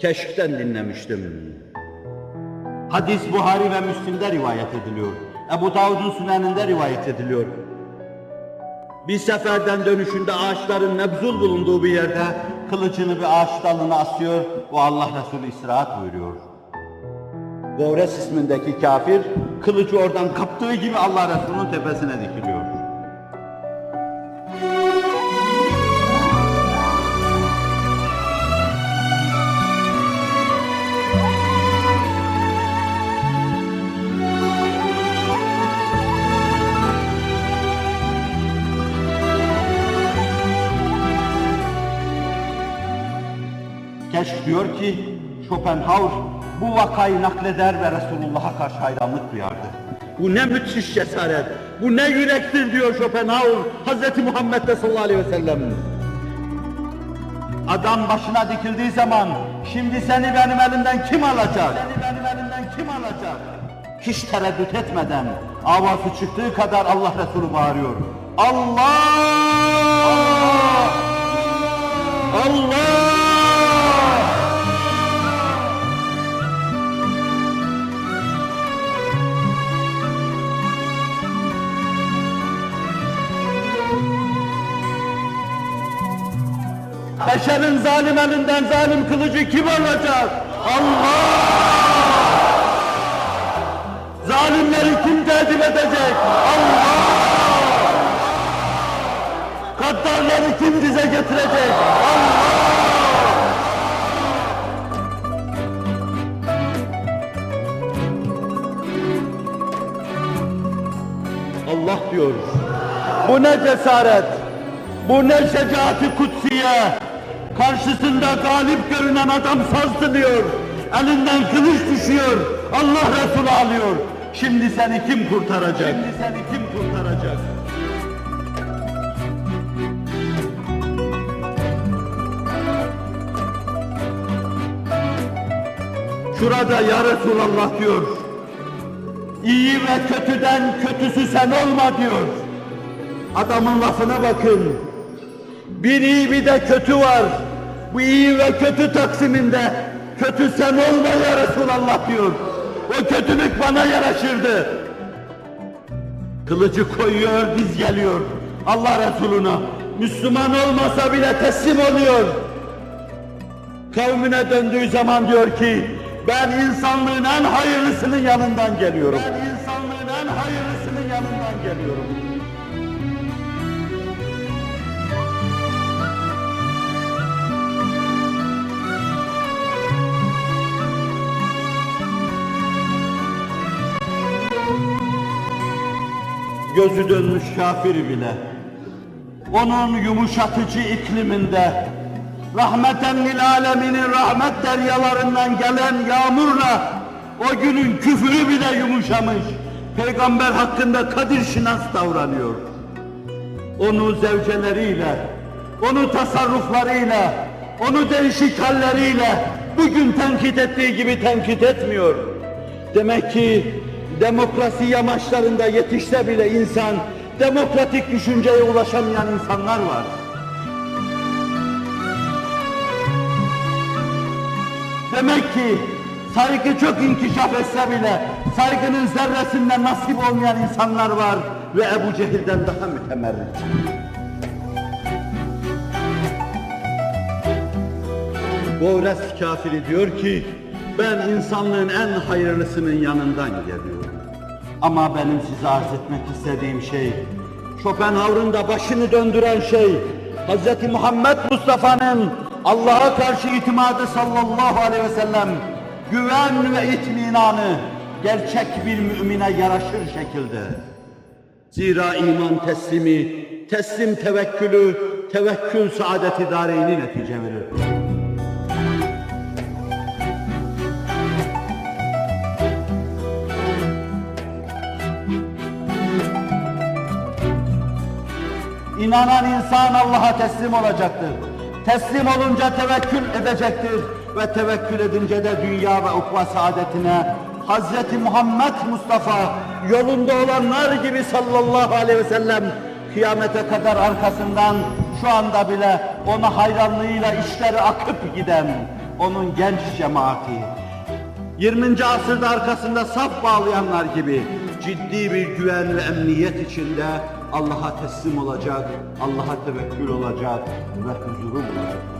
Keşk'ten dinlemiştim. Hadis Buhari ve Müslim'de rivayet ediliyor. Ebu Davud'un süneninde rivayet ediliyor. Bir seferden dönüşünde ağaçların mebzul bulunduğu bir yerde kılıcını bir ağaç dalına asıyor ve Allah Resulü istirahat buyuruyor. Gores ismindeki kafir kılıcı oradan kaptığı gibi Allah Resulü'nün tepesine dikiliyor. Keşk diyor ki Schopenhauer bu vakayı nakleder ve Resulullah'a karşı hayranlık duyardı. Bu ne müthiş cesaret, bu ne yürektir diyor Schopenhauer Hz. Muhammed'de sallallahu aleyhi ve sellem. Adam başına dikildiği zaman şimdi seni benim elimden kim alacak? Seni benim elimden kim alacak? Hiç tereddüt etmeden avazı çıktığı kadar Allah Resulü bağırıyor. Allah! Beşerin zalim elinden zalim kılıcı kim alacak? Allah! Zalimleri kim tedip edecek? Allah! Gaddarları kim dize getirecek? Allah! Allah diyor. Bu ne cesaret? Bu ne şecaati kutsiye? Karşısında galip görünen adam sazdırıyor. Elinden kılıç düşüyor. Allah Resulü alıyor. Şimdi seni kim kurtaracak? Şimdi seni kim kurtaracak? Şurada ya Resulallah diyor. İyi ve kötüden kötüsü sen olma diyor. Adamın lafına bakın. Bir iyi bir de kötü var. Bu iyi ve kötü taksiminde kötü sen olma ya Resulallah diyor. O kötülük bana yaraşırdı. Kılıcı koyuyor, diz geliyor. Allah Resuluna Müslüman olmasa bile teslim oluyor. Kavmine döndüğü zaman diyor ki ben insanlığın en hayırlısının yanından geliyorum. Ben insanlığın en hayırlısının yanından geliyorum. Gözü dönmüş kafir bile onun yumuşatıcı ikliminde rahmeten lil aleminin rahmet deryalarından gelen yağmurla o günün küfürü bile yumuşamış. Peygamber hakkında kadir şinas davranıyor. Onu zevceleriyle, onu tasarruflarıyla, onu değişik halleriyle bugün tenkit ettiği gibi tenkit etmiyor. Demek ki demokrasi yamaçlarında yetişse bile insan demokratik düşünceye ulaşamayan insanlar var. Demek ki saygı çok inkişaf etse bile saygının zerresinden nasip olmayan insanlar var ve Ebu Cehil'den daha mütemerrit. Gores kafiri diyor ki ben insanlığın en hayırlısının yanından geliyorum. Ama benim size arz etmek istediğim şey, Schopenhauer'ın başını döndüren şey, Hz. Muhammed Mustafa'nın Allah'a karşı itimadı sallallahu aleyhi ve sellem, güven ve itminanı gerçek bir mümine yaraşır şekilde. Zira iman teslimi, teslim tevekkülü, tevekkül saadeti dareyni netice verir. İnanan insan Allah'a teslim olacaktır. Teslim olunca tevekkül edecektir ve tevekkül edince de dünya ve ukva saadetine Hazreti Muhammed Mustafa yolunda olanlar gibi sallallahu aleyhi ve sellem kıyamete kadar arkasından şu anda bile ona hayranlığıyla işleri akıp giden onun genç cemaati, 20. asırda arkasında saf bağlayanlar gibi ciddi bir güven ve emniyet içinde Allah'a teslim olacak, Allah'a tevekkül olacak ve huzuru bulacak.